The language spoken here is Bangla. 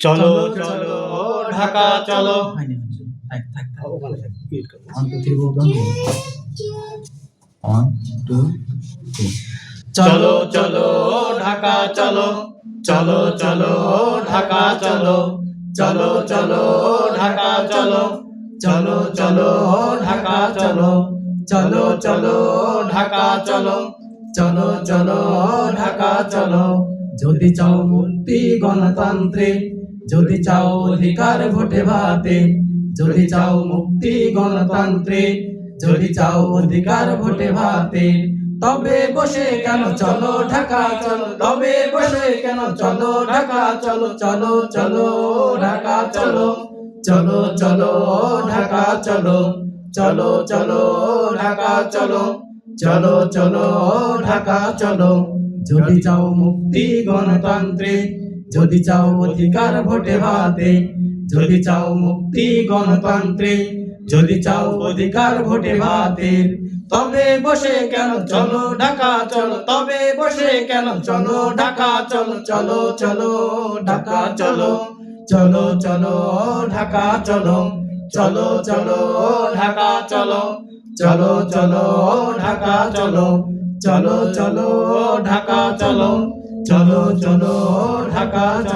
চলো চলো ঢাকা চলো. চলো। চলো ঢাকা চলো। চলো চলো ঢাকা চলো। চলো চলো ঢাকা চলো। চলো চলো ঢাকা চলো। চলো চলো ঢাকা চলো। চলো চলো ঢাকা চলো। যদি চাও মুক্তি গণতন্ত্রে যদি চাও অধিকার ভোটে ভাতে, যদি চাও মুক্তি গণতন্ত্রে, যদি চাও অধিকার ভোটে ভাতে, তবে বসে কেন চলো ঢাকা চলো, তবে বসে কেন চলো ঢাকা চলো চলো চলো, ঢাকা চলো চলো চলো, ঢাকা চলো চলো চলো, ঢাকা চলো চলো চলো, ঢাকা চলো, যদি চাও মুক্তি গণতন্ত্রে যদি চাও অধিকার ভোটে ভাতে যদি চাও মুক্তি গণতন্ত্রে যদি চাও অধিকার ভোটে ভাতে তবে বসে কেন চলো ঢাকা চলো তবে বসে কেন চলো ঢাকা চলো চলো চলো ঢাকা চলো চলো চলো ঢাকা চলো চলো চলো ঢাকা চলো চলো চলো ঢাকা চলো চলো চলো ঢাকা চলো চলো চলো ঢাকা চলো